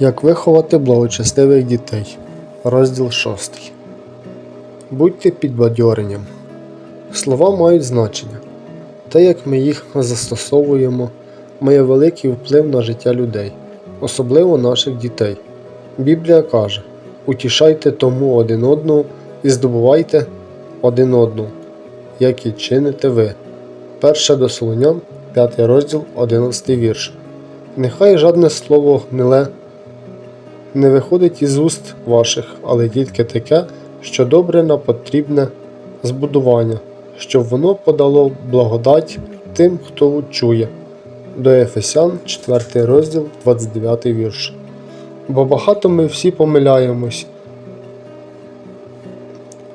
Як виховати благочестивих дітей. Розділ 6. Будьте підбадьоренням. Слова мають значення. Те, як ми їх застосовуємо, має великий вплив на життя людей, особливо наших дітей. Біблія каже: утішайте тому один одного і здобувайте один одного, як і чините ви. Перше до Солонян, 5 розділ, 11 вірш. Нехай жадне слово гниле не виходить із уст ваших, але тільки таке, що добре на потрібне збудування, щоб воно подало благодать тим, хто чує. До Ефесян, 4 розділ, 29 вірш. Бо багато ми всі помиляємось.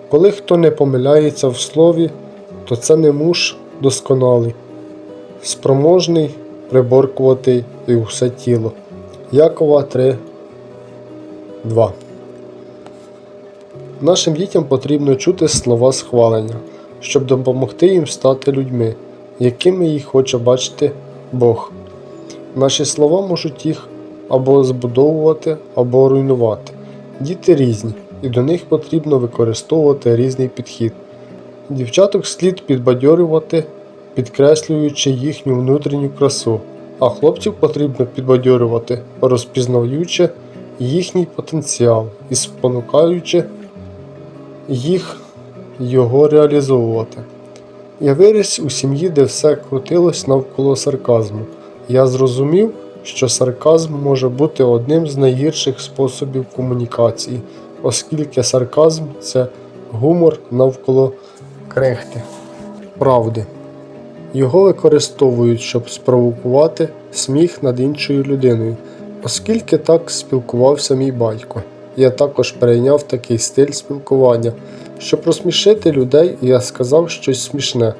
Коли хто не помиляється в слові, то це не муж досконалий, спроможний приборкувати і усе тіло. Якова 3, 2. Нашим дітям потрібно чути слова схвалення, щоб допомогти їм стати людьми, якими їх хоче бачити Бог. Наші слова можуть їх або збудовувати, або руйнувати. Діти різні, і до них потрібно використовувати різний підхід. Дівчаток слід підбадьорювати, підкреслюючи їхню внутрішню красу, а хлопців потрібно підбадьорювати, розпізнаючи їхній потенціал і спонукаючи їх його реалізовувати. Я виріс у сім'ї, де все крутилось навколо сарказму. Я зрозумів, що сарказм може бути одним з найгірших способів комунікації, оскільки сарказм це гумор навколо крехти, правди. Його використовують, щоб спровокувати сміх над іншою людиною, оскільки так спілкувався мій батько. Я також перейняв такий стиль спілкування. Щоб розсмішити людей, я сказав щось смішне,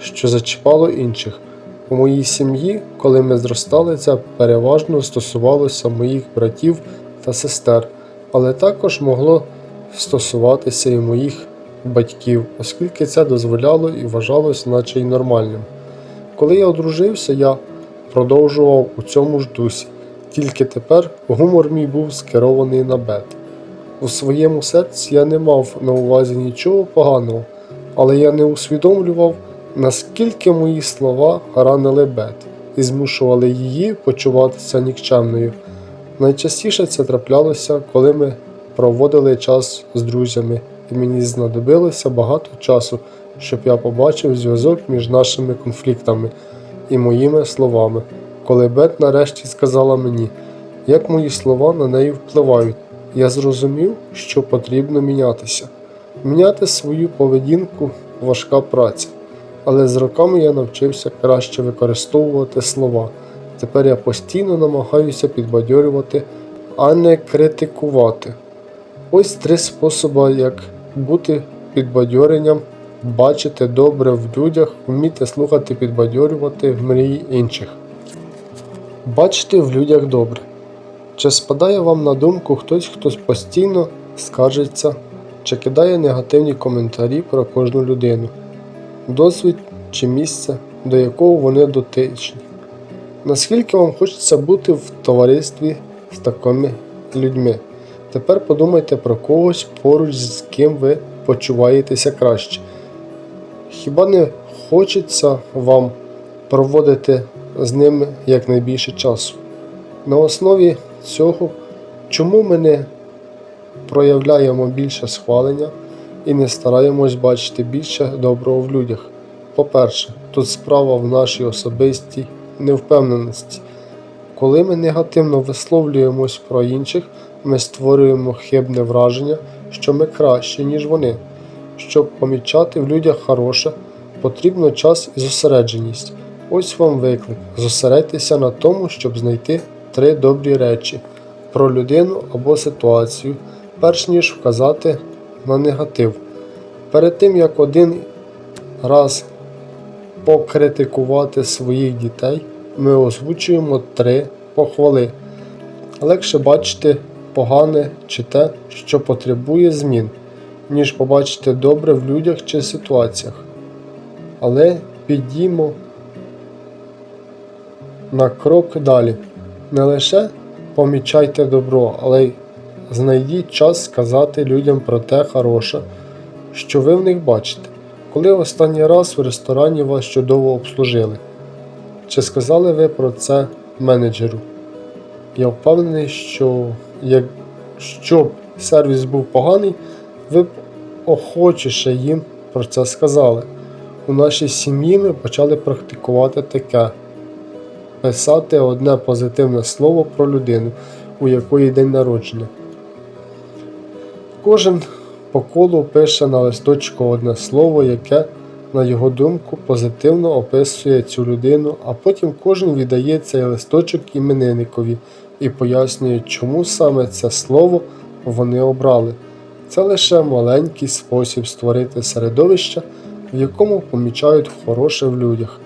що зачіпало інших. У моїй сім'ї, коли ми зростали, це переважно стосувалося моїх братів та сестер, але також могло стосуватися і моїх батьків, оскільки це дозволяло і вважалось наче й нормальним. Коли я одружився, я продовжував у цьому ж дусі, тільки тепер гумор мій був скерований на бет. У своєму серці я не мав на увазі нічого поганого, але я не усвідомлював, наскільки мої слова ранили бет і змушували її почуватися нікчемною. Найчастіше це траплялося, коли ми проводили час з друзями, і мені знадобилося багато часу, щоб я побачив зв'язок між нашими конфліктами і моїми словами. Коли Бет нарешті сказала мені, як мої слова на неї впливають, я зрозумів, що потрібно мінятися. Міняти свою поведінку важка праця, але з роками я навчився краще використовувати слова. Тепер я постійно намагаюся підбадьорювати, а не критикувати. Ось три способи, як бути підбадьоренням, бачити добре в людях, вміти слухати, підбадьорювати в мрії інших. Бачити в людях добре. Чи спадає вам на думку хтось, хто постійно скаржиться, чи кидає негативні коментарі про кожну людину, досвід чи місце, до якого вони дотичні? Наскільки вам хочеться бути в товаристві з такими людьми? Тепер подумайте про когось поруч з ким ви почуваєтеся краще. Хіба не хочеться вам проводити з ними якнайбільше часу? На основі цього, чому ми не проявляємо більше схвалення і не стараємось бачити більше доброго в людях? По-перше, тут справа в нашій особистій невпевненості. Коли ми негативно висловлюємось про інших, ми створюємо хибне враження, що ми краще, ніж вони. Щоб помічати в людях хороше, потрібно час і зосередженість. Ось вам виклик. Зосередьтеся на тому, щоб знайти три добрі речі про людину або ситуацію, перш ніж вказати на негатив. Перед тим як один раз покритикувати своїх дітей, ми озвучуємо три похвали. Легше бачити погане чи те, що потребує змін, ніж побачити добре в людях чи ситуаціях. Але підіймо на крок далі. Не лише помічайте добро, але й знайдіть час сказати людям про те хороше, що ви в них бачите. Коли останній раз в ресторані вас чудово обслужили? Чи сказали ви про це менеджеру? Я впевнений, що якщо б сервіс був поганий, ви б охочіше їм про це сказали. У нашій сім'ї ми почали практикувати таке: писати одне позитивне слово про людину, у якої день народження. Кожен по колу пише на листочку одне слово, яке, на його думку, позитивно описує цю людину, а потім кожен віддає цей листочок іменинникові і пояснює, чому саме це слово вони обрали. Це лише маленький спосіб створити середовище, в якому помічають хороше в людях,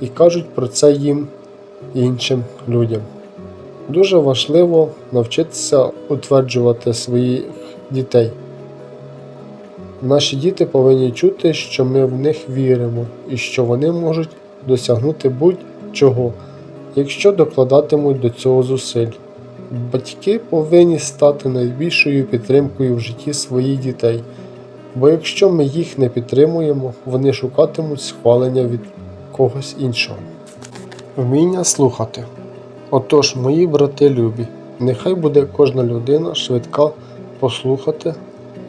і кажуть про це їм іншим людям. Дуже важливо навчитися утверджувати своїх дітей. Наші діти повинні чути, що ми в них віримо і що вони можуть досягнути будь-чого, якщо докладатимуть до цього зусиль. Батьки повинні стати найбільшою підтримкою в житті своїх дітей, бо якщо ми їх не підтримуємо, вони шукатимуть схвалення від когось іншого. Вміння слухати. Отож, мої брати любі, нехай буде кожна людина швидка послухати,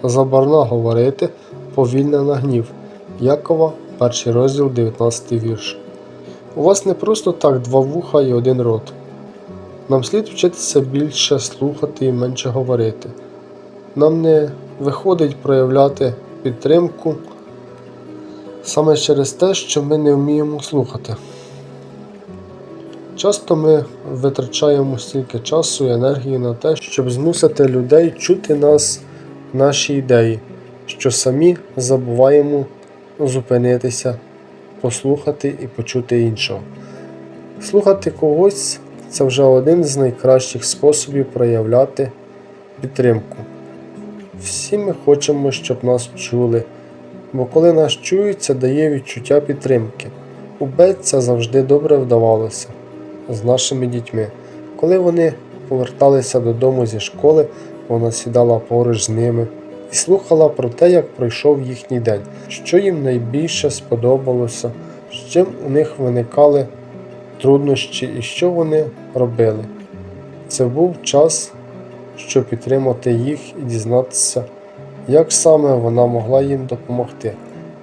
забарна говорити, повільна на гнів. Якова, перший розділ, 19 вірш. У вас не просто так два вуха і один рот. Нам слід вчитися більше слухати і менше говорити. Нам не виходить проявляти підтримку саме через те, що ми не вміємо слухати. Часто ми витрачаємо стільки часу і енергії на те, щоб змусити людей чути нас, наші ідеї, що самі забуваємо зупинитися, послухати і почути іншого. Слухати когось це вже один з найкращих способів проявляти підтримку. Всі ми хочемо, щоб нас чули, бо коли нас чують, це дає відчуття підтримки. У Бет це завжди добре вдавалося з нашими дітьми. Коли вони поверталися додому зі школи, вона сідала поруч з ними і слухала про те, як пройшов їхній день, що їм найбільше сподобалося, з чим у них виникали труднощі і що вони робили. Це був час, щоб підтримати їх і дізнатися, як саме вона могла їм допомогти.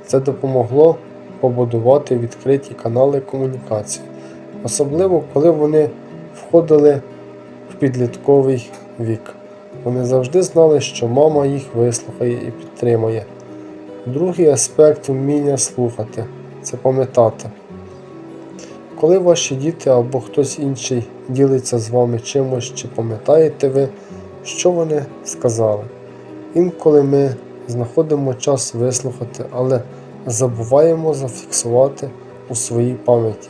Це допомогло побудувати відкриті канали комунікації, особливо коли вони входили в підлітковий вік. Вони завжди знали, що мама їх вислухає і підтримує. Другий аспект вміння слухати це пам'ятати. Коли ваші діти або хтось інший ділиться з вами чимось, чи пам'ятаєте ви, що вони сказали. Інколи ми знаходимо час вислухати, але забуваємо зафіксувати у своїй пам'яті,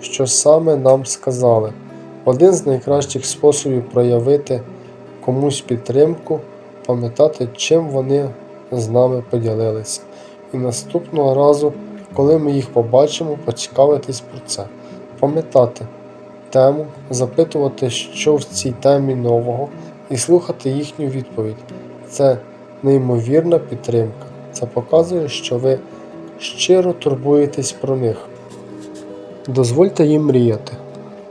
що саме нам сказали. Один з найкращих способів проявити комусь підтримку, пам'ятати, чим вони з нами поділилися. І наступного разу, коли ми їх побачимо, поцікавитись про це пам'ятати тему, запитувати, що в цій темі нового, і слухати їхню відповідь. Це неймовірна підтримка. Це показує, що ви щиро турбуєтесь про них. Дозвольте їм мріяти.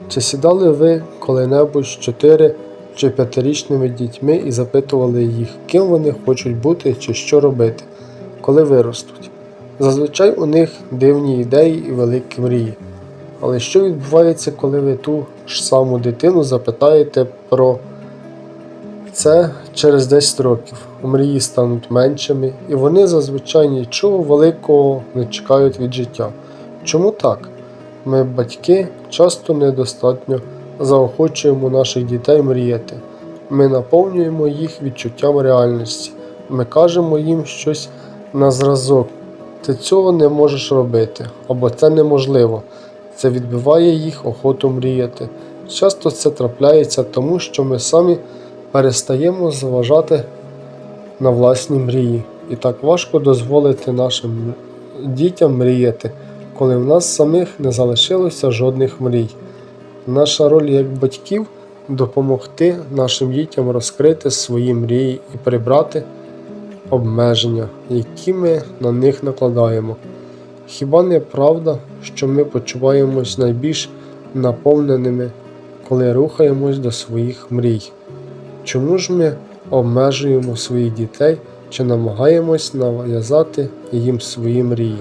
Чи сідали ви коли-небудь з 4 чи 5-річними дітьми і запитували їх, ким вони хочуть бути чи що робити, коли виростуть? Зазвичай у них дивні ідеї і великі мрії. Але що відбувається, коли ви ту ж саму дитину запитаєте про це через 10 років? Мрії стануть меншими, і вони зазвичай нічого великого не чекають від життя. Чому так? Ми, батьки, часто недостатньо заохочуємо наших дітей мріяти. Ми наповнюємо їх відчуттям реальності. Ми кажемо їм щось на зразок. Ти цього не можеш робити, або це неможливо. Це відбиває їх охоту мріяти. Часто це трапляється тому, що ми самі перестаємо зважати на власні мрії. І так важко дозволити нашим дітям мріяти, коли в нас самих не залишилося жодних мрій. Наша роль як батьків допомогти нашим дітям розкрити свої мрії і прибрати обмеження, які ми на них накладаємо. Хіба не правда, що ми почуваємось найбільш наповненими, коли рухаємось до своїх мрій? Чому ж ми обмежуємо своїх дітей чи намагаємось нав'язати їм свої мрії?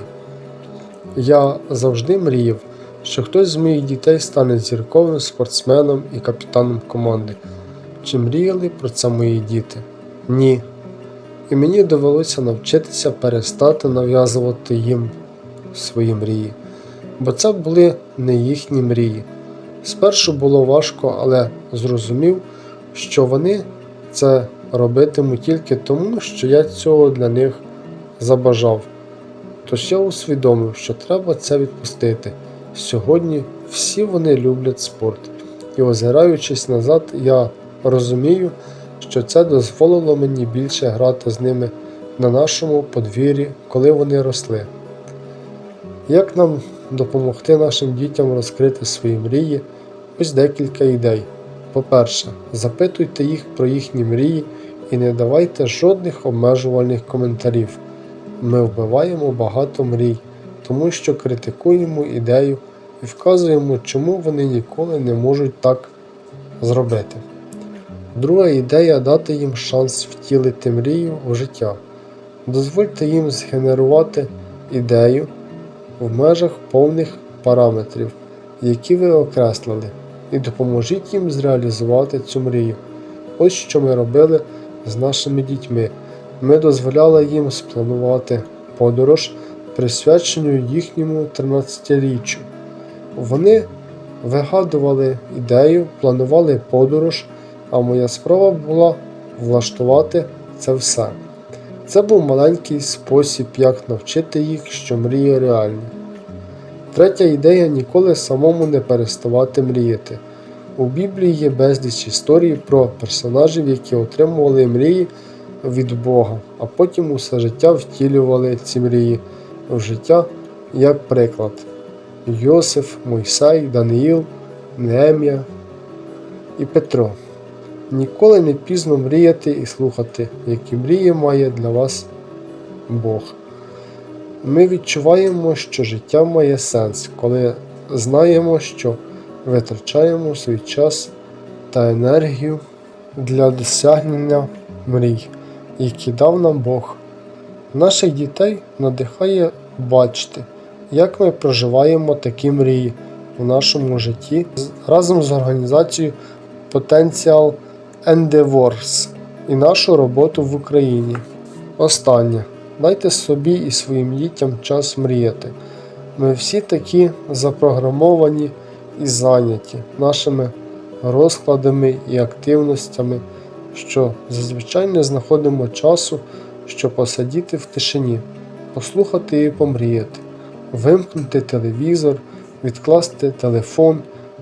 Я завжди мріяв, що хтось з моїх дітей стане зірковим спортсменом і капітаном команди. Чи мріяли про це мої діти? Ні. І мені довелося навчитися перестати нав'язувати їм свої мрії, бо це були не їхні мрії. Спершу було важко, але зрозумів, що вони це робитимуть тільки тому, що я цього для них забажав. Тож я усвідомив, що треба це відпустити. Сьогодні всі вони люблять спорт, і озираючись назад, я розумію, що це дозволило мені більше грати з ними на нашому подвір'ї, коли вони росли. Як нам допомогти нашим дітям розкрити свої мрії? Ось декілька ідей. По-перше, запитуйте їх про їхні мрії і не давайте жодних обмежувальних коментарів. Ми вбиваємо багато мрій, тому що критикуємо ідею і вказуємо, чому вони ніколи не можуть так зробити. Друга ідея дати їм шанс втілити мрію в життя. Дозвольте їм згенерувати ідею в межах повних параметрів, які ви окреслили, і допоможіть їм зреалізувати цю мрію. Ось що ми робили з нашими дітьми. Ми дозволяли їм спланувати подорож, присвячену їхньому 13-річчю. Вони вигадували ідею, планували подорож, а моя справа була влаштувати це все. Це був маленький спосіб, як навчити їх, що мрії реальні. Третя ідея ніколи самому не переставати мріяти. У Біблії є безліч історій про персонажів, які отримували мрії від Бога, а потім усе життя втілювали ці мрії в життя, як приклад: Йосиф, Мойсей, Даниїл, Неемія і Петро. Ніколи не пізно мріяти і слухати, які мрії має для вас Бог. Ми відчуваємо, що життя має сенс, коли знаємо, що витрачаємо свій час та енергію для досягнення мрій, які дав нам Бог. Наших дітей надихає бачити, як ми проживаємо такі мрії в нашому житті разом з організацією Potential Endeavors і нашу роботу в Україні. Останнє. Дайте собі і своїм дітям час мріяти. Ми всі такі запрограмовані і зайняті нашими розкладами і активностями, що зазвичай не знаходимо часу, щоб посидіти в тишині, послухати і помріяти, вимкнути телевізор, відкласти телефон,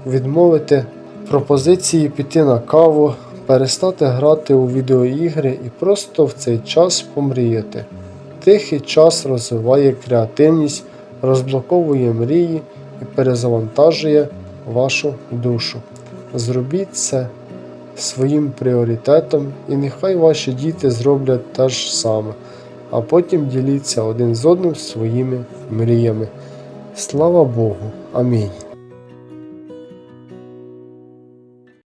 відмовити пропозиції піти на каву, перестати грати у відеоігри і просто в цей час помріяти. Тихий час розвиває креативність, розблоковує мрії і перезавантажує вашу душу. Зробіть це своїм пріоритетом, і нехай ваші діти зроблять те ж саме, а потім діліться один з одним своїми мріями. Слава Богу. Амінь.